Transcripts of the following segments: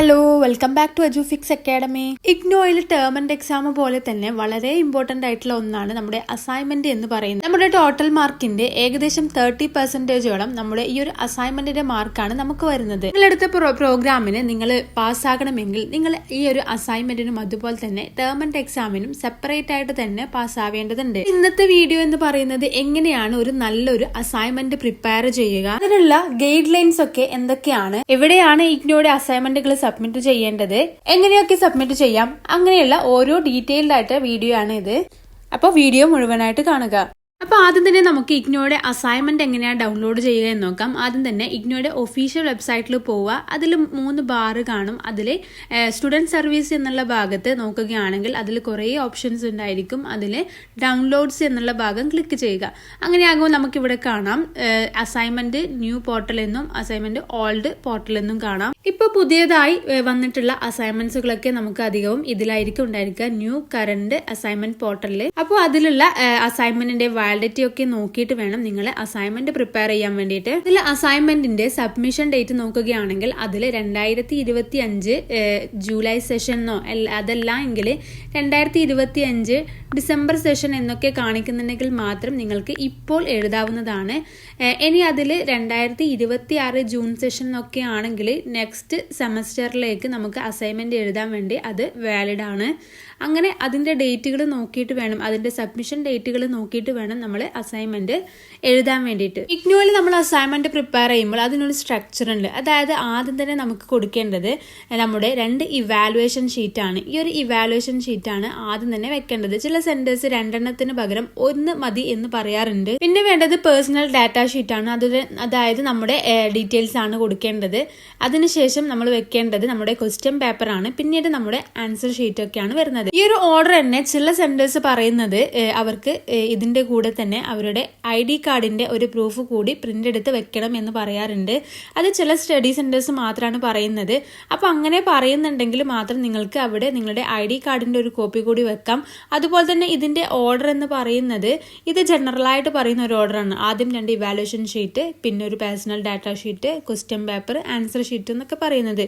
Hello welcome back to Ajufix academy ഇഗ്നോയിൽ term and exam പോലെ തന്നെ വളരെ ഇമ്പോർട്ടന്റ് ആയിട്ടുള്ള ഒന്നാണ് നമ്മുടെ അസൈൻമെന്റ് എന്ന് പറയുന്നത്. നമ്മുടെ ടോട്ടൽ മാർക്കിന്റെ ഏകദേശം തേർട്ടി പെർസെന്റേജോളം നമ്മുടെ ഈ ഒരു അസൈൻമെന്റിന്റെ മാർക്കാണ് നമുക്ക് വരുന്നത്. നിങ്ങളെടുത്ത പ്രോ- പ്രോഗ്രാമിന് നിങ്ങൾ പാസ്സാകണമെങ്കിൽ നിങ്ങൾ ഈ ഒരു അസൈൻമെന്റിനും അതുപോലെ തന്നെ ടേം ആൻഡ് എക്സാമിനും സെപ്പറേറ്റ് ആയിട്ട് തന്നെ പാസ്സാവേണ്ടതുണ്ട് ഇന്നത്തെ വീഡിയോ എന്ന് പറയുന്നത് എങ്ങനെയാണ് ഒരു നല്ലൊരു അസൈൻമെന്റ് പ്രിപ്പയർ ചെയ്യുക? അതിനുള്ള ഗൈഡ് ലൈൻസ് ഒക്കെ എന്തൊക്കെയാണ്? എവിടെയാണ് ഇഗ്നോയുടെ അസൈൻമെന്റുകൾ സബ്മിറ്റ് ചെയ്യേണ്ടത്? എങ്ങനെയൊക്കെ സബ്മിറ്റ് ചെയ്യാം? അങ്ങനെയുള്ള ഓരോ ഡീറ്റെയിൽഡ് ആയിട്ട് വീഡിയോ ആണ് ഇത്. അപ്പോൾ വീഡിയോ മുഴുവനായിട്ട് കാണുക. അപ്പോൾ ആദ്യം തന്നെ നമുക്ക് ഇഗ്നോയുടെ അസൈൻമെന്റ് എങ്ങനെയാണ് ഡൗൺലോഡ് ചെയ്യുക എന്ന് നോക്കാം. ആദ്യം തന്നെ ഇഗ്നോയുടെ ഒഫീഷ്യൽ വെബ്സൈറ്റിൽ പോവുക. അതിൽ മൂന്ന് ബാറ് കാണും. അതിൽ സ്റ്റുഡന്റ് സർവീസ് എന്നുള്ള ഭാഗത്ത് നോക്കുകയാണെങ്കിൽ അതിൽ കുറേ ഓപ്ഷൻസ് ഉണ്ടായിരിക്കും. അതിൽ ഡൗൺലോഡ്സ് എന്നുള്ള ഭാഗം ക്ലിക്ക് ചെയ്യുക. അങ്ങനെയാകുമ്പോൾ നമുക്കിവിടെ കാണാം അസൈൻമെന്റ് ന്യൂ പോർട്ടൽ എന്നും അസൈൻമെന്റ് ഓൾഡ് പോർട്ടൽ എന്നും കാണാം. ഇപ്പോൾ പുതിയതായി വന്നിട്ടുള്ള അസൈൻമെന്റ്സുകളൊക്കെ നമുക്ക് അധികവും ഇതിലായിരിക്കും ഉണ്ടായിരിക്കുക. ന്യൂ കറണ്ട് അസൈൻമെന്റ് പോർട്ടലിൽ അപ്പോൾ അതിലുള്ള അസൈൻമെന്റിന്റെ വാലിഡിറ്റി ഒക്കെ നോക്കിയിട്ട് വേണം നിങ്ങൾ അസൈൻമെന്റ് പ്രിപ്പയർ ചെയ്യാൻ വേണ്ടിയിട്ട്. ഇതിൽ അസൈൻമെന്റിന്റെ സബ്മിഷൻ ഡേറ്റ് നോക്കുകയാണെങ്കിൽ അതിൽ രണ്ടായിരത്തി ഇരുപത്തി അഞ്ച് ജൂലൈ സെഷനോ അതല്ല എങ്കിൽ രണ്ടായിരത്തി ഇരുപത്തി അഞ്ച് ഡിസംബർ സെഷൻ എന്നൊക്കെ കാണിക്കുന്നുണ്ടെങ്കിൽ മാത്രം നിങ്ങൾക്ക് ഇപ്പോൾ എഴുതാവുന്നതാണ്. ഇനി അതിൽ രണ്ടായിരത്തി ഇരുപത്തി ആറ് ജൂൺ സെഷൻ എന്നൊക്കെ ആണെങ്കിൽ നെക്സ്റ്റ് സെമസ്റ്ററിലേക്ക് നമുക്ക് അസൈൻമെന്റ് എഴുതാൻ വേണ്ടി അത് വാലിഡ് ആണ്. അങ്ങനെ അതിന്റെ ഡേറ്റുകൾ നോക്കിയിട്ട് വേണം അതിന്റെ സബ്മിഷൻ ഡേറ്റുകൾ നോക്കിയിട്ട് വേണം നമ്മൾ അസൈൻമെന്റ് എഴുതാൻ വേണ്ടിയിട്ട്. ഇഗ്നോയിൽ നമ്മൾ അസൈൻമെന്റ് പ്രിപ്പയർ ചെയ്യുമ്പോൾ അതിനൊരു സ്ട്രക്ചർ ഉണ്ട്. അതായത് ആദ്യം തന്നെ നമുക്ക് കൊടുക്കേണ്ടത് നമ്മുടെ രണ്ട് ഇവാലുവേഷൻ ഷീറ്റാണ് ഈ ഒരു ഇവാലുവേഷൻ ഷീറ്റാണ് ആദ്യം തന്നെ വെക്കേണ്ടത്. ചില സെന്റേഴ്സ് രണ്ടെണ്ണത്തിന് പകരം ഒന്ന് മതി എന്ന് പറയാറുണ്ട്. പിന്നെ വേണ്ടത് പേഴ്സണൽ ഡാറ്റ ഷീറ്റാണ് അത് അതായത് നമ്മുടെ ഡീറ്റെയിൽസ് ആണ് കൊടുക്കേണ്ടത്. അതിനുശേഷം നമ്മൾ വെക്കേണ്ടത് നമ്മുടെ ക്വസ്റ്റ്യൻ പേപ്പറാണ് പിന്നീട് നമ്മുടെ ആൻസർ ഷീറ്റൊക്കെയാണ് വരുന്നത്. ഈ ഒരു ഓർഡർ തന്നെ ചില സെന്റേഴ്സ് പറയുന്നത് അവർക്ക് ഇതിന്റെ കൂടെ തന്നെ അവരുടെ ഐ ഡി കാർഡിന്റെ ഒരു പ്രൂഫ് കൂടി പ്രിന്റ് എടുത്ത് വെക്കണം എന്ന് പറയാറുണ്ട്. അത് ചില സ്റ്റഡി സെന്റേഴ്സ് മാത്രമാണ് പറയുന്നത്. അപ്പൊ അങ്ങനെ പറയുന്നുണ്ടെങ്കിൽ മാത്രം നിങ്ങൾക്ക് അവിടെ നിങ്ങളുടെ ഐ ഡി കാർഡിന്റെ ഒരു കോപ്പി കൂടി വെക്കാം. അതുപോലെ തന്നെ ഇതിന്റെ ഓർഡർ എന്ന് പറയുന്നത് ഇത് ജനറലായിട്ട് പറയുന്ന ഒരു ഓർഡറാണ് ആദ്യം രണ്ട് ഇവാലുവേഷൻ ഷീറ്റ് പിന്നെ ഒരു personal data sheet question paper answer sheet എന്നൊക്കെ പറയുന്നത്.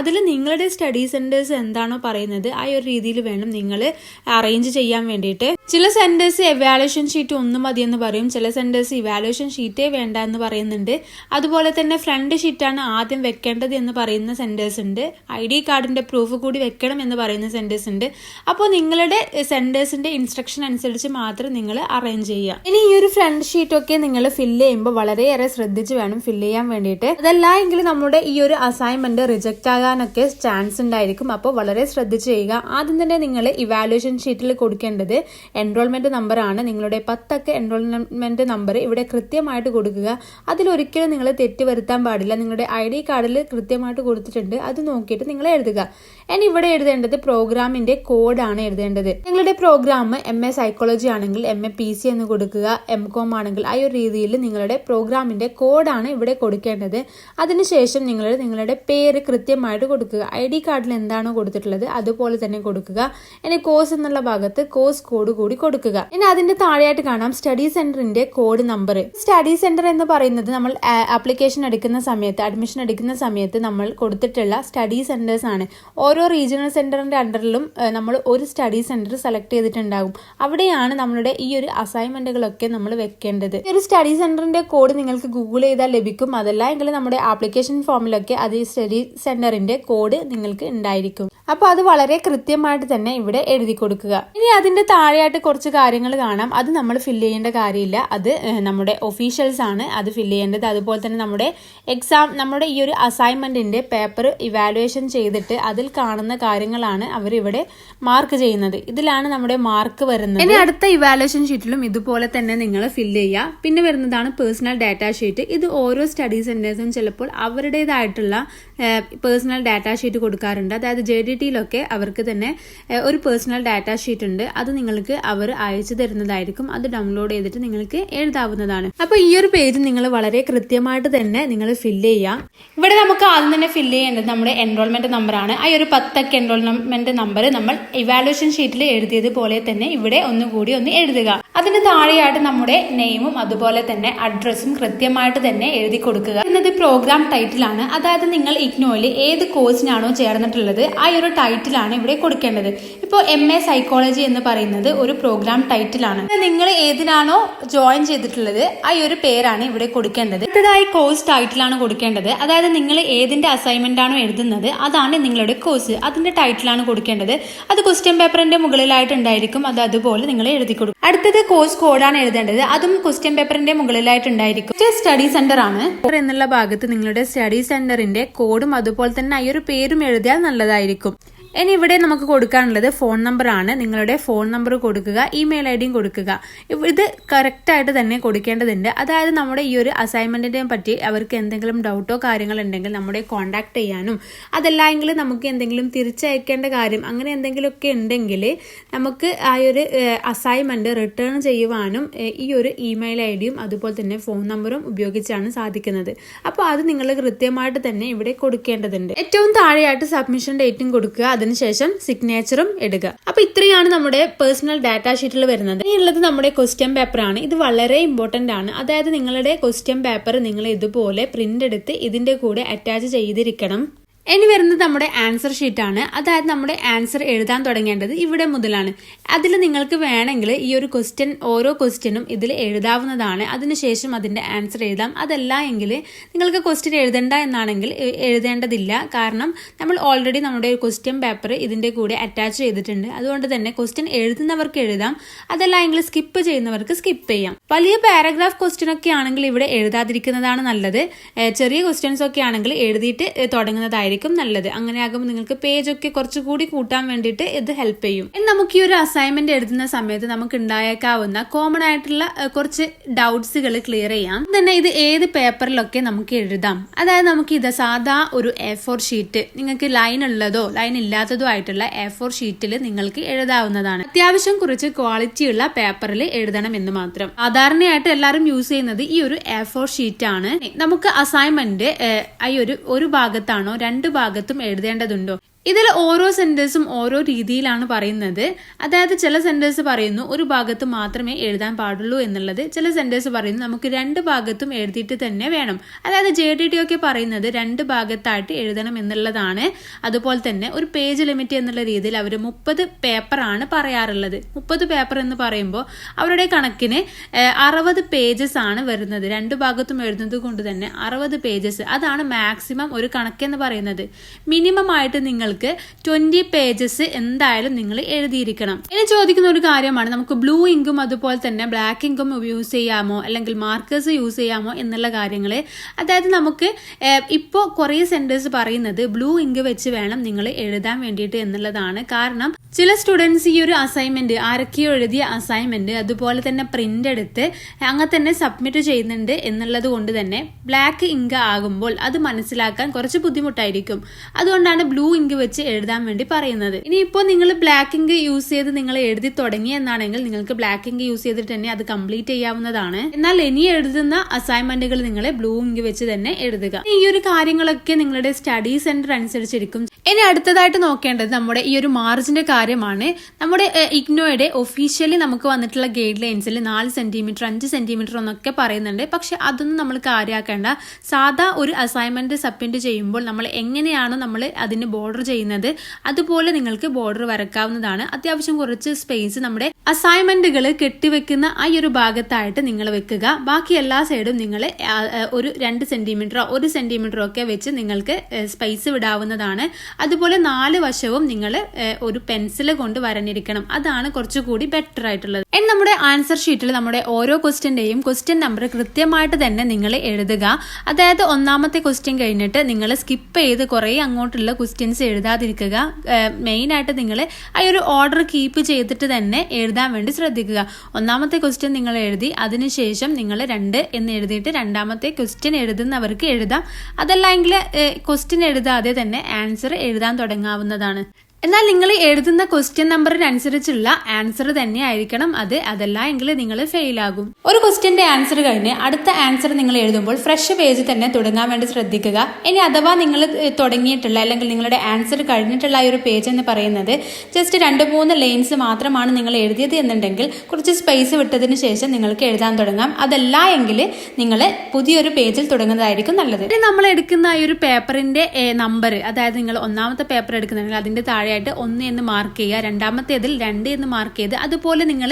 അതിൽ നിങ്ങളുടെ സ്റ്റഡി സെന്റേഴ്സ് എന്താണോ പറയുന്നത് ആ ഒരു രീതിയിൽ വേണം നിങ്ങൾ അറേഞ്ച് ചെയ്യാൻ വേണ്ടിയിട്ട്. ചില സെന്റേഴ്സ് എവാലുവേഷൻ ഷീറ്റ് ഒന്ന് മതി എന്ന് പറയും. ചില സെന്റേഴ്സ് ഇവാലുവേഷൻ ഷീറ്റേ വേണ്ട എന്ന് പറയുന്നുണ്ട്. അതുപോലെ തന്നെ ഫ്രണ്ട് ഷീറ്റാണ് ആദ്യം വെക്കേണ്ടത് എന്ന് പറയുന്ന സെന്റേഴ്സ് ഉണ്ട്. ഐ ഡി കാർഡിന്റെ പ്രൂഫ് കൂടി വെക്കണം എന്ന് പറയുന്ന സെന്റേഴ്സ് ഉണ്ട്. അപ്പോൾ നിങ്ങളുടെ സെന്റേഴ്സിന്റെ ഇൻസ്ട്രക്ഷൻ അനുസരിച്ച് മാത്രം നിങ്ങൾ അറേഞ്ച് ചെയ്യുക. ഇനി ഈ ഒരു ഫ്രണ്ട് ഷീറ്റൊക്കെ നിങ്ങൾ ഫില്ല് ചെയ്യുമ്പോൾ വളരെയേറെ ശ്രദ്ധിച്ച് വേണം ഫില്ല് ചെയ്യാൻ വേണ്ടിയിട്ട്. അതല്ല എങ്കിൽ നമ്മുടെ ഈ ഒരു അസൈൻമെന്റ് റിജക്റ്റ് ആകാനൊക്കെ ചാൻസ് ഉണ്ടായിരിക്കും. അപ്പോൾ വളരെ ശ്രദ്ധിച്ച് ചെയ്യുക. ആദ്യം തന്നെ നിങ്ങൾ ഇവാലുവേഷൻ ഷീറ്റിൽ കൊടുക്കേണ്ടത് എൻറോൾമെന്റ് നമ്പറാണ് നിങ്ങളുടെ പത്തൊക്കെ എൻറോൾമെന്റ് നമ്പർ ഇവിടെ കൃത്യമായിട്ട് കൊടുക്കുക. അതിലൊരിക്കലും നിങ്ങൾ തെറ്റ് വരുത്താൻ പാടില്ല. നിങ്ങളുടെ ഐ ഡി കാർഡിൽ കൃത്യമായിട്ട് കൊടുത്തിട്ടുണ്ട്. അത് നോക്കിയിട്ട് നിങ്ങൾ എഴുതുക. ഇനി ഇവിടെ എഴുതേണ്ടത് പ്രോഗ്രാമിന്റെ കോഡാണ് എഴുതേണ്ടത്. നിങ്ങളുടെ പ്രോഗ്രാം എം എ സൈക്കോളജി ആണെങ്കിൽ എം എ പി സി എന്ന് കൊടുക്കുക എം കോം ആണെങ്കിൽ ആ ഒരു രീതിയിൽ നിങ്ങളുടെ പ്രോഗ്രാമിന്റെ കോഡാണ് ഇവിടെ കൊടുക്കേണ്ടത്. അതിനുശേഷം നിങ്ങൾ നിങ്ങളുടെ പേര് കൃത്യമായിട്ട് കൊടുക്കുക. ഐ ഡി കാർഡിൽ എന്താണോ കൊടുത്തിട്ടുള്ളത് അതുപോലെ തന്നെ കൊടുക്കുക. ഇനി കോഴ്സ് എന്നുള്ള ഭാഗത്ത് കോഴ്സ് കോഡ് കൂടി കൊടുക്കുക. ഇനി അതിന്റെ താഴെയായിട്ട് കാണാം സ്റ്റഡി സെന്ററിന്റെ കോഡ് നമ്പർ സ്റ്റഡി സെന്റർ എന്ന് പറയുന്നത് നമ്മൾ ആപ്ലിക്കേഷൻ എടുക്കുന്ന സമയത്ത് അഡ്മിഷൻ എടുക്കുന്ന സമയത്ത് നമ്മൾ കൊടുത്തിട്ടുള്ള സ്റ്റഡി സെന്റേഴ്സ് ആണ്. റീജിയണൽ സെന്ററിന്റെ അണ്ടറിലും നമ്മൾ ഒരു സ്റ്റഡി സെന്റർ സെലക്ട് ചെയ്തിട്ടുണ്ടാകും. അവിടെയാണ് നമ്മളുടെ ഈ ഒരു അസൈൻമെന്റുകളൊക്കെ നമ്മൾ വെക്കേണ്ടത്. ഈ ഒരു സ്റ്റഡി സെന്ററിന്റെ കോഡ് നിങ്ങൾക്ക് ഗൂഗിൾ ചെയ്താൽ ലഭിക്കും. അതല്ല എങ്കിൽ നമ്മുടെ ആപ്ലിക്കേഷൻ ഫോമിലൊക്കെ അത് സ്റ്റഡി സെന്ററിന്റെ കോഡ് നിങ്ങൾക്ക് ഉണ്ടായിരിക്കും. അപ്പോൾ അത് വളരെ കൃത്യമായിട്ട് തന്നെ ഇവിടെ എഴുതി കൊടുക്കുക. ഇനി അതിന്റെ താഴെയായിട്ട് കുറച്ച് കാര്യങ്ങൾ കാണാം. അത് നമ്മൾ ഫില്ല് ചെയ്യേണ്ട കാര്യമില്ല. അത് നമ്മുടെ ഒഫീഷ്യൽസ് ആണ്. അത് ഫില്ല് ചെയ്യേണ്ടത്. അതുപോലെ തന്നെ നമ്മുടെ എക്സാം നമ്മുടെ ഈ ഒരു അസൈൻമെന്റിന്റെ പേപ്പർ ഇവാലുവേഷൻ ചെയ്തിട്ട് അതിൽ കാണുന്ന കാര്യങ്ങളാണ് അവർ ഇവിടെ മാർക്ക് ചെയ്യുന്നത്. ഇതിലാണ് നമ്മുടെ മാർക്ക് വരുന്നത്. ഇനി അടുത്ത ഇവാലുവേഷൻ ഷീറ്റിലും ഇതുപോലെ തന്നെ നിങ്ങൾ ഫില്ല് ചെയ്യുക. പിന്നെ വരുന്നതാണ് പേഴ്സണൽ ഡാറ്റ ഷീറ്റ് ഇത് ഓരോ സ്റ്റഡി സെന്റേഴ്സും ചിലപ്പോൾ അവരുടേതായിട്ടുള്ള പേഴ്സണൽ ഡാറ്റ ഷീറ്റ് കൊടുക്കാറുണ്ട്. അതായത് ജെ ഡി ടിയിലൊക്കെ അവർക്ക് തന്നെ ഒരു പേഴ്സണൽ ഡാറ്റ ഷീറ്റ് ഉണ്ട്. അത് നിങ്ങൾക്ക് അവർ അയച്ചു തരുന്നതായിരിക്കും. അത് ഡൗൺലോഡ് ചെയ്തിട്ട് നിങ്ങൾക്ക് എഴുതാവുന്നതാണ്. അപ്പോൾ ഈ ഒരു പേജ് നിങ്ങൾ വളരെ കൃത്യമായിട്ട് തന്നെ നിങ്ങൾ ഫില്ല് ചെയ്യാം. ഇവിടെ നമുക്ക് ആദ്യം തന്നെ ഫില്ല് ചെയ്യേണ്ടത് നമ്മുടെ എൻറോൾമെന്റ് നമ്പറാണ് ആ ഒരു പത്തൊക്കെ എൻറോൾമെന്റ് നമ്പർ നമ്മൾ ഇവാലുവേഷൻ ഷീറ്റിൽ എഴുതിയത് പോലെ തന്നെ ഇവിടെ ഒന്നുകൂടി ഒന്ന് എഴുതുക. അതിന് താഴെയായിട്ട് നമ്മുടെ നെയിമും അതുപോലെ തന്നെ അഡ്രസ്സും കൃത്യമായിട്ട് തന്നെ എഴുതി കൊടുക്കുക. എന്നത് പ്രോഗ്രാം ടൈറ്റിലാണ് അതായത് നിങ്ങൾ ഇഗ്നോയിൽ ഏത് കോഴ്സിനാണോ ചേർന്നിട്ടുള്ളത് ആ ഒരു ടൈറ്റിലാണ് ഇവിടെ കൊടുക്കേണ്ടത്. ഇപ്പോൾ എം എ സൈക്കോളജി എന്ന് പറയുന്നത് ഒരു പ്രോഗ്രാം ടൈറ്റിലാണ് നിങ്ങൾ ഏതിനാണോ ജോയിൻ ചെയ്തിട്ടുള്ളത് ആ ഒരു പേരാണ് ഇവിടെ കൊടുക്കേണ്ടത്. അടുത്തതായി കോഴ്സ് ടൈറ്റിലാണ് കൊടുക്കേണ്ടത്. അതായത് നിങ്ങൾ ഏതിന്റെ അസൈൻമെന്റ് ആണോ എഴുതുന്നത് അതാണ് നിങ്ങളുടെ കോഴ്സ് അതിന്റെ ടൈറ്റിലാണ് കൊടുക്കേണ്ടത്. അത് ക്വസ്റ്റ്യൻ പേപ്പറിന്റെ മുകളിലായിട്ട് ഉണ്ടായിരിക്കും അത് അതുപോലെ നിങ്ങൾ എഴുതി കൊടുക്കും. അടുത്തത് കോഴ്സ് കോഡാണ് എഴുതേണ്ടത് അതും ക്വസ്റ്റ്യൻ പേപ്പറിന്റെ മുകളിലായിട്ട് ഉണ്ടായിരിക്കും സ്റ്റഡി സെന്റർ ആണ്. എന്നുള്ള ഭാഗത്ത് നിങ്ങളുടെ സ്റ്റഡി സെന്ററിന്റെ കോഡും അതുപോലെ തന്നെ അയ്യൊരു പേരും എഴുതിയാൽ നല്ലതായിരിക്കും. ഇനി ഇവിടെ നമുക്ക് കൊടുക്കാനുള്ളത് ഫോൺ നമ്പർ ആണ്. നിങ്ങളുടെ ഫോൺ നമ്പർ കൊടുക്കുക ഇമെയിൽ ഐ ഡിയും കൊടുക്കുക. ഇത് കറക്റ്റ് ആയിട്ട് തന്നെ കൊടുക്കേണ്ടതുണ്ട്. അതായത് നമ്മുടെ ഈ ഒരു അസൈൻമെന്റിനെ പറ്റി അവർക്ക് എന്തെങ്കിലും ഡൗട്ടോ കാര്യങ്ങൾ ഉണ്ടെങ്കിൽ നമ്മുടെ കോൺടാക്ട് ചെയ്യാനും അതല്ലായെങ്കിൽ നമുക്ക് എന്തെങ്കിലും തിരിച്ചയക്കേണ്ട കാര്യം അങ്ങനെ എന്തെങ്കിലുമൊക്കെ ഉണ്ടെങ്കിൽ നമുക്ക് ആ ഒരു അസൈൻമെന്റ് റിട്ടേൺ ചെയ്യുവാനും ഈ ഒരു ഇമെയിൽ ഐ ഡിയും അതുപോലെ തന്നെ ഫോൺ നമ്പറും ഉപയോഗിച്ചാണ് സാധിക്കുന്നത്. അപ്പോൾ അത് നിങ്ങൾ കൃത്യമായിട്ട് തന്നെ ഇവിടെ കൊടുക്കേണ്ടതുണ്ട്. ഏറ്റവും താഴെയായിട്ട് സബ്മിഷൻ ഡേറ്റും കൊടുക്കുക. അതിനുശേഷം സിഗ്നേച്ചറും ഇടുക. അപ്പൊ ഇത്രയാണ് നമ്മുടെ പേഴ്സണൽ ഡാറ്റ ഷീറ്റിൽ വരുന്നത്. ഇനിയുള്ളത് നമ്മുടെ ക്വസ്റ്റ്യൻ പേപ്പർ ആണ്. ഇത് വളരെ ഇമ്പോർട്ടന്റ് ആണ്. അതായത് നിങ്ങളുടെ ക്വസ്റ്റ്യൻ പേപ്പർ നിങ്ങൾ ഇതുപോലെ പ്രിന്റ് എടുത്ത് ഇതിന്റെ കൂടെ അറ്റാച്ച് ചെയ്തിരിക്കണം. ഇനി വരുന്നത് നമ്മുടെ ആൻസർ ഷീറ്റ് ആണ്. അതായത് നമ്മുടെ ആൻസർ എഴുതാൻ തുടങ്ങേണ്ടത് ഇവിടെ മുതലാണ്. അതിൽ നിങ്ങൾക്ക് വേണമെങ്കിൽ ഈ ഒരു ക്വസ്റ്റ്യൻ ഓരോ ക്വസ്റ്റ്യനും ഇതിൽ എഴുതാവുന്നതാണ്. അതിനുശേഷം അതിന്റെ ആൻസർ എഴുതാം. അതല്ല എങ്കിൽ നിങ്ങൾക്ക് ക്വസ്റ്റ്യൻ എഴുതേണ്ട എന്നാണെങ്കിൽ എഴുതേണ്ടതില്ല. കാരണം നമ്മൾ ഓൾറെഡി നമ്മുടെ ഒരു ക്വസ്റ്റ്യൻ പേപ്പർ ഇതിന്റെ കൂടെ അറ്റാച്ച് ചെയ്തിട്ടുണ്ട്. അതുകൊണ്ട് തന്നെ ക്വസ്റ്റ്യൻ എഴുതുന്നവർക്ക് എഴുതാം. അതല്ല എങ്കിൽ സ്കിപ്പ് ചെയ്യുന്നവർക്ക് സ്കിപ്പ് ചെയ്യാം. വലിയ പാരഗ്രാഫ് ക്വസ്റ്റ്യൻ ഒക്കെ ആണെങ്കിൽ ഇവിടെ എഴുതാതിരിക്കുന്നതാണ് നല്ലത്. ചെറിയ ക്വസ്റ്റ്യൻസ് ഒക്കെ ആണെങ്കിൽ എഴുതിയിട്ട് ഏഹ് തുടങ്ങുന്നതായിരിക്കും നല്ലത്. അങ്ങനെ ആകുമ്പോൾ നിങ്ങൾക്ക് പേജ് ഒക്കെ കുറച്ചുകൂടി കൂട്ടാൻ വേണ്ടിയിട്ട് ഇത് ഹെൽപ്പ് ചെയ്യും. ഇനി നമുക്ക് ഈ ഒരു അസൈൻമെന്റ് എഴുതുന്ന സമയത്ത് നമുക്ക് ഉണ്ടായേക്കാവുന്ന കോമൺ ആയിട്ടുള്ള കുറച്ച് ഡൗട്ട്സുകൾ ക്ലിയർ ചെയ്യാം. തന്നെ ഇത് ഏത് പേപ്പറിലൊക്കെ നമുക്ക് എഴുതാം. അതായത് നമുക്ക് ഇത് സാധാ ഒരു എ ഫോർ ഷീറ്റ് നിങ്ങൾക്ക് ലൈൻ ഉള്ളതോ ലൈൻ ഇല്ലാത്തതോ ആയിട്ടുള്ള എ ഫോർ ഷീറ്റിൽ നിങ്ങൾക്ക് എഴുതാവുന്നതാണ്. അത്യാവശ്യം കുറച്ച് ക്വാളിറ്റി ഉള്ള പേപ്പറിൽ എഴുതണം എന്ന് മാത്രം. സാധാരണയായിട്ട് എല്ലാവരും യൂസ് ചെയ്യുന്നത് ഈ ഒരു എ ഫോർ ഷീറ്റ് ആണ്. നമുക്ക് അസൈൻമെന്റ് ഈ ഒരു ഒരു ഭാഗത്താണോ രണ്ട് ഭാഗത്തും എഴുതേണ്ടതുണ്ടോ? ഇതിൽ ഓരോ സെന്റൻസും ഓരോ രീതിയിലാണ് പറയുന്നത്. അതായത് ചില സെന്റേഴ്സ് പറയുന്നു ഒരു ഭാഗത്ത് മാത്രമേ എഴുതാൻ പാടുള്ളൂ എന്നുള്ളത്. ചില സെന്റേഴ്സ് പറയുന്നു നമുക്ക് രണ്ട് ഭാഗത്തും എഴുതിയിട്ട് തന്നെ വേണം. അതായത് ജെ ഡി ടി ഒക്കെ പറയുന്നത് രണ്ട് ഭാഗത്തായിട്ട് എഴുതണം എന്നുള്ളതാണ്. അതുപോലെ തന്നെ ഒരു പേജ് ലിമിറ്റ് എന്നുള്ള രീതിയിൽ അവർ മുപ്പത് പേപ്പറാണ് പറയാറുള്ളത്. മുപ്പത് പേപ്പർ എന്ന് പറയുമ്പോൾ അവരുടെ കണക്കിന് അറുപത് പേജസ് ആണ് വരുന്നത്. രണ്ട് ഭാഗത്തും എഴുതുന്നത് കൊണ്ട് തന്നെ അറുപത് പേജസ് അതാണ് മാക്സിമം ഒരു കണക്കെന്ന് പറയുന്നത്. മിനിമം ആയിട്ട് നിങ്ങൾക്ക് ട്വന്റി പേജസ് എന്തായാലും നിങ്ങൾ എഴുതിയിരിക്കണം. ഇനി ചോദിക്കുന്ന ഒരു കാര്യമാണ് നമുക്ക് ബ്ലൂ ഇങ്കും അതുപോലെ തന്നെ ബ്ലാക്ക് ഇങ്കും യൂസ് ചെയ്യാമോ അല്ലെങ്കിൽ മാർക്കേഴ്സ് യൂസ് ചെയ്യാമോ എന്നുള്ള കാര്യങ്ങൾ. അതായത് നമുക്ക് ഇപ്പോൾ കുറേ സെന്റേഴ്സ് പറയുന്നത് ബ്ലൂ ഇങ്ക് വെച്ച് വേണം നിങ്ങൾ എഴുതാൻ വേണ്ടിയിട്ട് എന്നുള്ളതാണ്. കാരണം ചില സ്റ്റുഡൻസ് ഈ ഒരു അസൈൻമെന്റ് ആരൊക്കെയോ എഴുതിയ അസൈൻമെന്റ് അതുപോലെ തന്നെ പ്രിന്റ് എടുത്ത് അങ്ങനെ തന്നെ സബ്മിറ്റ് ചെയ്യുന്നുണ്ട് എന്നുള്ളത് കൊണ്ട് തന്നെ ബ്ലാക്ക് ഇങ്ക് ആകുമ്പോൾ അത് മനസ്സിലാക്കാൻ കുറച്ച് ബുദ്ധിമുട്ടായിരിക്കും. അതുകൊണ്ടാണ് ബ്ലൂ ഇങ്ക് വെച്ച് എഴുതാൻ വേണ്ടി പറയുന്നത്. ഇനി ഇപ്പോൾ നിങ്ങൾ ബ്ലാക്ക് ഇങ്ക് യൂസ് ചെയ്ത് നിങ്ങൾ എഴുതി തുടങ്ങി എന്നാണെങ്കിൽ നിങ്ങൾക്ക് ബ്ലാക്ക് ഇങ്ക് യൂസ് ചെയ്തിട്ട് തന്നെ അത് കംപ്ലീറ്റ് ചെയ്യാവുന്നതാണ്. എന്നാൽ ഇനി എഴുതുന്ന അസൈൻമെന്റുകൾ നിങ്ങൾ ബ്ലൂ ഇങ്ക് വെച്ച് തന്നെ എഴുതുക. ഈ ഒരു കാര്യങ്ങളൊക്കെ നിങ്ങളുടെ സ്റ്റഡി സെന്റർ അനുസരിച്ചിരിക്കും. ഇനി അടുത്തതായിട്ട് നോക്കേണ്ടത് നമ്മുടെ ഈ ഒരു മാർജിന്റെ കാര്യമാണ്. നമ്മുടെ ഇഗ്നോയുടെ ഒഫീഷ്യലി നമുക്ക് വന്നിട്ടുള്ള ഗൈഡ് ലൈൻസിൽ നാല് സെന്റിമീറ്റർ അഞ്ച് സെന്റിമീറ്റർ എന്നൊക്കെ പറയുന്നുണ്ട്. പക്ഷെ അതൊന്നും നമ്മൾ കാര്യമാക്കേണ്ട സാധാ ഒരു അസൈൻമെന്റ് സബ്മിറ്റ് ചെയ്യുമ്പോൾ നമ്മൾ എങ്ങനെയാണ് നമ്മൾ അതിന് ബോർഡർ ചെയ്യുന്നത്. അതുപോലെ നിങ്ങൾക്ക് ബോർഡർ വരക്കാവുന്നതാണ്. അത്യാവശ്യം കുറച്ച് സ്പേസ് നമ്മുടെ അസൈൻമെന്റുകൾ കെട്ടിവെക്കുന്ന ആ ഒരു ഭാഗത്തായിട്ട് നിങ്ങൾ വെക്കുക. ബാക്കി എല്ലാ സൈഡും നിങ്ങൾ ഒരു രണ്ട് സെന്റിമീറ്ററോ ഒരു സെന്റിമീറ്ററോ ഒക്കെ വെച്ച് നിങ്ങൾക്ക് സ്പേസ് വിടാവുന്നതാണ്. അതുപോലെ നാല് വശവും നിങ്ങൾ ഒരു പെൻസിൽ കൊണ്ട് വരഞ്ഞിരിക്കണം. അതാണ് കുറച്ചുകൂടി ബെറ്റർ ആയിട്ടുള്ളത്. എൻ നമ്മുടെ ആൻസർ ഷീറ്റിൽ നമ്മുടെ ഓരോ ക്വസ്റ്റ്യന്റെയും ക്വസ്റ്റ്യൻ നമ്പർ കൃത്യമായിട്ട് തന്നെ നിങ്ങൾ എഴുതുക. അതായത് ഒന്നാമത്തെ ക്വസ്റ്റ്യൻ കഴിഞ്ഞിട്ട് നിങ്ങൾ സ്കിപ്പ് ചെയ്ത് കുറേ അങ്ങോട്ടുള്ള ക്വസ്റ്റ്യൻസ് എഴുതാതിരിക്കുക. മെയിൻ ആയിട്ട് നിങ്ങൾ ആ ഒരു ഓർഡർ കീപ്പ് ചെയ്തിട്ട് തന്നെ എഴുതാൻ വേണ്ടി ശ്രദ്ധിക്കുക. ഒന്നാമത്തെ ക്വസ്റ്റ്യൻ നിങ്ങൾ എഴുതി അതിനുശേഷം നിങ്ങൾ രണ്ട് എന്ന് എഴുതിയിട്ട് രണ്ടാമത്തെ ക്വസ്റ്റ്യൻ എഴുതുന്നവർക്ക് എഴുതാം. അതല്ലെങ്കിൽ ക്വസ്റ്റ്യൻ എഴുതാതെ തന്നെ ആൻസർ എഴുതാൻ തുടങ്ങാവുന്നതാണ്. എന്നാൽ നിങ്ങൾ എഴുതുന്ന ക്വസ്റ്റ്യൻ നമ്പറിനനുസരിച്ചുള്ള ആൻസർ തന്നെ ആയിരിക്കണം അത്. അതല്ല എങ്കിൽ നിങ്ങൾ ഫെയിൽ ആകും. ഒരു ക്വസ്റ്റ്യന്റെ ആൻസർ കഴിഞ്ഞ് അടുത്ത ആൻസർ നിങ്ങൾ എഴുതുമ്പോൾ ഫ്രഷ് പേജ് തന്നെ തുടങ്ങാൻ വേണ്ടി ശ്രദ്ധിക്കുക. ഇനി അഥവാ നിങ്ങൾ തുടങ്ങിയിട്ടുള്ള അല്ലെങ്കിൽ നിങ്ങളുടെ ആൻസർ കഴിഞ്ഞിട്ടുള്ള ഒരു പേജ് എന്ന് പറയുന്നത് ജസ്റ്റ് രണ്ട് മൂന്ന് ലൈൻസ് മാത്രമാണ് നിങ്ങൾ എഴുതിയത് എന്നുണ്ടെങ്കിൽ കുറച്ച് സ്പേസ് വിട്ടതിന് ശേഷം നിങ്ങൾക്ക് എഴുതാൻ തുടങ്ങാം. അതല്ല എങ്കിൽ നിങ്ങൾ പുതിയൊരു പേജിൽ തുടങ്ങുന്നതായിരിക്കും നല്ലത്. ഇനി നമ്മൾ എടുക്കുന്ന ഈ ഒരു പേപ്പറിന്റെ നമ്പർ അതായത് നിങ്ങൾ ഒന്നാമത്തെ പേപ്പർ എടുക്കുന്നുണ്ടെങ്കിൽ അതിന്റെ താഴെയായിട്ട് ഒന്ന് എന്ന് മാർക്ക് ചെയ്യുക രണ്ടാമത്തേതിൽ രണ്ട് എന്ന് മാർക്ക് ചെയ്ത് അതുപോലെ നിങ്ങൾ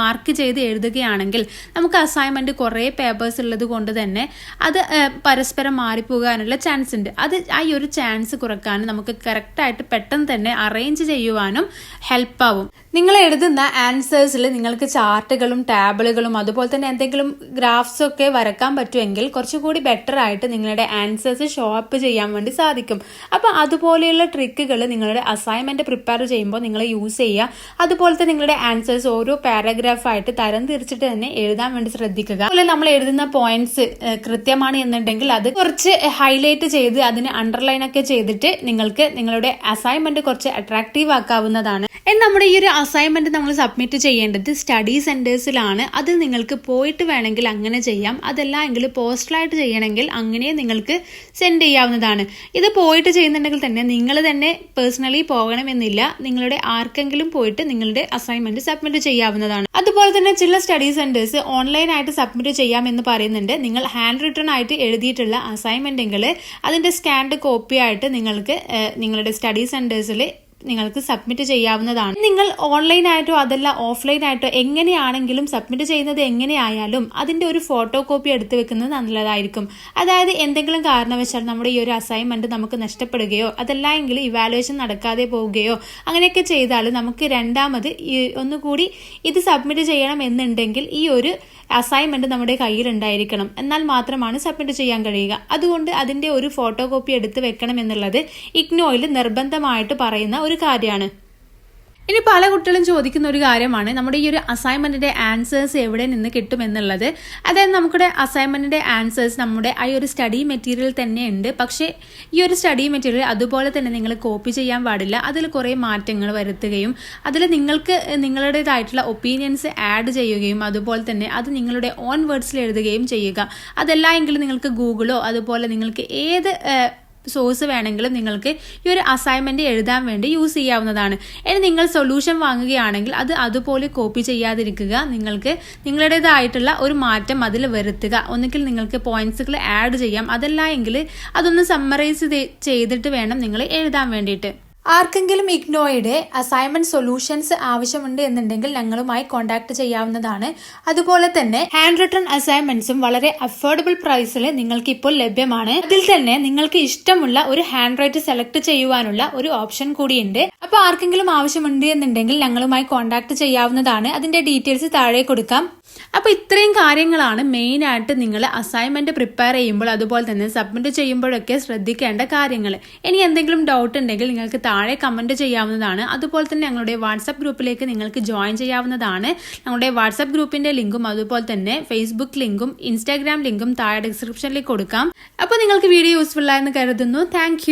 മാർക്ക് ചെയ്ത് എഴുതുകയാണെങ്കിൽ നമുക്ക് അസൈൻമെന്റ് കുറേ പേപ്പേഴ്സ് ഉള്ളത് കൊണ്ട് തന്നെ അത് പരസ്പരം മാറിപ്പോകാനുള്ള ചാൻസ് ഉണ്ട്. അത് ആ ഒരു ചാൻസ് കുറക്കാനും നമുക്ക് കറക്റ്റായിട്ട് പെട്ടെന്ന് തന്നെ അറേഞ്ച് ചെയ്യുവാനും ഹെൽപ്പ് ആവും. നിങ്ങൾ എഴുതുന്ന ആൻസേഴ്സിൽ നിങ്ങൾക്ക് ചാർട്ടുകളും ടാബിളുകളും അതുപോലെ തന്നെ എന്തെങ്കിലും ഗ്രാഫ്സ് ഒക്കെ വരക്കാൻ പറ്റുമെങ്കിൽ കുറച്ചുകൂടി ബെറ്റർ ആയിട്ട് നിങ്ങളുടെ ആൻസേഴ്സ് ഷോ അപ്പ് ചെയ്യാൻ വേണ്ടി സാധിക്കും. അപ്പോൾ അതുപോലെയുള്ള ട്രിക്കുകൾ നിങ്ങളുടെ അസൈൻമെന്റ് പ്രിപ്പയർ ചെയ്യുമ്പോൾ നിങ്ങൾ യൂസ് ചെയ്യുക. അതുപോലെ തന്നെ നിങ്ങളുടെ ആൻസേഴ്സ് ഓരോ പാരഗ്രാഫായിട്ട് തരം തിരിച്ചിട്ട് തന്നെ എഴുതാൻ വേണ്ടി ശ്രദ്ധിക്കുക. അതുപോലെ നമ്മൾ എഴുതുന്ന പോയിന്റ്സ് കൃത്യമാണ് എന്നുണ്ടെങ്കിൽ അത് കുറച്ച് ഹൈലൈറ്റ് ചെയ്ത് അതിന് അണ്ടർലൈൻ ഒക്കെ ചെയ്തിട്ട് നിങ്ങൾക്ക് നിങ്ങളുടെ അസൈൻമെന്റ് കുറച്ച് അട്രാക്റ്റീവ് ആക്കാവുന്നതാണ്. എന്നാൽ നമ്മുടെ ഈ ഒരു അസൈൻമെന്റ് നമ്മൾ സബ്മിറ്റ് ചെയ്യേണ്ടത് സ്റ്റഡി സെന്റേഴ്സിലാണ് അത് നിങ്ങൾക്ക് പോയിട്ട് വേണമെങ്കിൽ അങ്ങനെ ചെയ്യാം. അതല്ല എങ്കിൽ പോസ്റ്റലായിട്ട് ചെയ്യണമെങ്കിൽ അങ്ങനെ നിങ്ങൾക്ക് സെൻഡ് ചെയ്യാവുന്നതാണ്. ഇത് പോയിട്ട് ചെയ്യുന്നുണ്ടെങ്കിൽ തന്നെ നിങ്ങൾ തന്നെ പേഴ്സണലി പോകണമെന്നില്ല. നിങ്ങളുടെ ആർക്കെങ്കിലും പോയിട്ട് നിങ്ങളുടെ അസൈൻമെന്റ് സബ്മിറ്റ് ചെയ്യാവുന്നതാണ്. അതുപോലെ തന്നെ ചില സ്റ്റഡി സെന്റേഴ്സ് ഓൺലൈനായിട്ട് സബ്മിറ്റ് ചെയ്യാം എന്ന് പറയുന്നുണ്ട്. നിങ്ങൾ ഹാൻഡ് റിട്ടേൺ ആയിട്ട് എഴുതിയിട്ടുള്ള അസൈൻമെന്റുകൾ അതിന്റെ സ്കാൻഡ് കോപ്പി ആയിട്ട് നിങ്ങൾക്ക് നിങ്ങളുടെ സ്റ്റഡി സെന്റേഴ്സിൽ നിങ്ങൾക്ക് സബ്മിറ്റ് ചെയ്യാവുന്നതാണ്. നിങ്ങൾ ഓൺലൈൻ ആയിട്ടോ അതല്ല ഓഫ്ലൈൻ ആയിട്ടോ എങ്ങനെയാണെങ്കിലും സബ്മിറ്റ് ചെയ്യുന്നത് എങ്ങനെയായാലും അതിന്റെ ഒരു ഫോട്ടോ കോപ്പി എടുത്തു വെക്കുന്നത് നല്ലതായിരിക്കും. അതായത് എന്തെങ്കിലും കാരണവശാൽ നമ്മുടെ ഈ ഒരു അസൈൻമെന്റ് നമുക്ക് നഷ്ടപ്പെടുകയോ അതല്ല എങ്കിൽ ഇവാലുവേഷൻ നടക്കാതെ പോവുകയോ അങ്ങനെയൊക്കെ ചെയ്താൽ നമുക്ക് രണ്ടാമത് ഒന്നുകൂടി ഇത് സബ്മിറ്റ് ചെയ്യണം എന്നുണ്ടെങ്കിൽ ഈ ഒരു അസൈൻമെന്റ് നമ്മുടെ കയ്യിൽ ഉണ്ടായിരിക്കണം എന്നാൽ മാത്രമാണ് സബ്മിറ്റ് ചെയ്യാൻ കഴിയുക. അതുകൊണ്ട് അതിന്റെ ഒരു ഫോട്ടോ കോപ്പി എടുത്ത് വെക്കണം എന്നുള്ളത് ഇഗ്നോയിൽ നിർബന്ധമായിട്ട് പറയുന്ന ഒരു കാര്യമാണ്. ഇനി പല കുട്ടികളും ചോദിക്കുന്ന ഒരു കാര്യമാണ്. നമ്മുടെ ഈ ഒരു അസൈൻമെന്റിന്റെ ആൻസേഴ്സ് എവിടെ നിന്ന് കിട്ടും എന്നുള്ളത്. അതായത് നമ്മുടെ അസൈൻമെന്റിന്റെ ആൻസേഴ്സ് നമ്മുടെ ആ ഒരു സ്റ്റഡി മെറ്റീരിയൽ തന്നെ ഉണ്ട്. പക്ഷേ ഈ ഒരു സ്റ്റഡി മെറ്റീരിയൽ അതുപോലെ തന്നെ നിങ്ങൾ കോപ്പി ചെയ്യാൻ പാടില്ല. അതിൽ കുറേ മാറ്റങ്ങൾ വരുത്തുകയും അതിൽ നിങ്ങൾക്ക് നിങ്ങളുടേതായിട്ടുള്ള ഒപ്പീനിയൻസ് ആഡ് ചെയ്യുകയും അതുപോലെ തന്നെ അത് നിങ്ങളുടെ ഓൺ വേർഡ്സിൽ എഴുതുകയും ചെയ്യുക. അതല്ല എങ്കിൽ നിങ്ങൾക്ക് ഗൂഗിളോ അതുപോലെ നിങ്ങൾക്ക് ഏത് സോഴ്സ് വേണമെങ്കിലും നിങ്ങൾക്ക് ഈ ഒരു അസൈൻമെന്റ് എഴുതാൻ വേണ്ടി യൂസ് ചെയ്യാവുന്നതാണ്. ഇനി നിങ്ങൾ സൊല്യൂഷൻ വാങ്ങുകയാണെങ്കിൽ അത് അതുപോലെ കോപ്പി ചെയ്യാതിരിക്കുക. നിങ്ങൾക്ക് നിങ്ങളുടേതായിട്ടുള്ള ഒരു മാറ്റം അതിൽ വരുത്തുക. ഒന്നുകിൽ നിങ്ങൾക്ക് പോയിന്റ്സുകൾ ആഡ് ചെയ്യാം. അതല്ല എങ്കിൽ അതൊന്ന് സമ്മറൈസ് ചെയ്തിട്ട് വേണം നിങ്ങൾ എഴുതാൻ വേണ്ടിയിട്ട്. ആർക്കെങ്കിലും ഇഗ്നോയുടെ അസൈൻമെന്റ് സൊല്യൂഷൻസ് ആവശ്യമുണ്ട് എന്നുണ്ടെങ്കിൽ ഞങ്ങളുമായി കോൺടാക്ട് ചെയ്യാവുന്നതാണ്. അതുപോലെ തന്നെ ഹാൻഡ് റിട്ടൺ അസൈൻമെന്റ്സും വളരെ അഫോർഡബിൾ പ്രൈസിൽ നിങ്ങൾക്ക് ഇപ്പോൾ ലഭ്യമാണ്. അതിൽ തന്നെ നിങ്ങൾക്ക് ഇഷ്ടമുള്ള ഒരു ഹാൻഡ് റൈറ്റ് സെലക്ട് ചെയ്യുവാനുള്ള ഒരു ഓപ്ഷൻ കൂടിയുണ്ട്. അപ്പോൾ ആർക്കെങ്കിലും ആവശ്യമുണ്ട് എന്നുണ്ടെങ്കിൽ ഞങ്ങളുമായി കോൺടാക്ട് ചെയ്യാവുന്നതാണ്. അതിന്റെ ഡീറ്റെയിൽസ് താഴെ കൊടുക്കാം. അപ്പൊ ഇത്രയും കാര്യങ്ങളാണ് മെയിനായിട്ട് നിങ്ങൾ അസൈൻമെന്റ് പ്രിപ്പയർ ചെയ്യുമ്പോൾ അതുപോലെ തന്നെ സബ്മിറ്റ് ചെയ്യുമ്പോഴൊക്കെ ശ്രദ്ധിക്കേണ്ട കാര്യങ്ങൾ ഇനി എന്തെങ്കിലും ഡൗട്ട് ഉണ്ടെങ്കിൽ നിങ്ങൾക്ക് താഴെ കമന്റ് ചെയ്യാവുന്നതാണ്. അതുപോലെ തന്നെ ഞങ്ങളുടെ വാട്സപ്പ് ഗ്രൂപ്പിലേക്ക് നിങ്ങൾക്ക് ജോയിൻ ചെയ്യാവുന്നതാണ്. ഞങ്ങളുടെ വാട്സപ്പ് ഗ്രൂപ്പിന്റെ ലിങ്കും അതുപോലെ തന്നെ ഫേസ്ബുക്ക് ലിങ്കും ഇൻസ്റ്റാഗ്രാം ലിങ്കും താഴെ ഡിസ്ക്രിപ്ഷനിൽ കൊടുക്കാം. അപ്പോൾ നിങ്ങൾക്ക് വീഡിയോ യൂസ്ഫുൾ കരുതുന്നു. താങ്ക്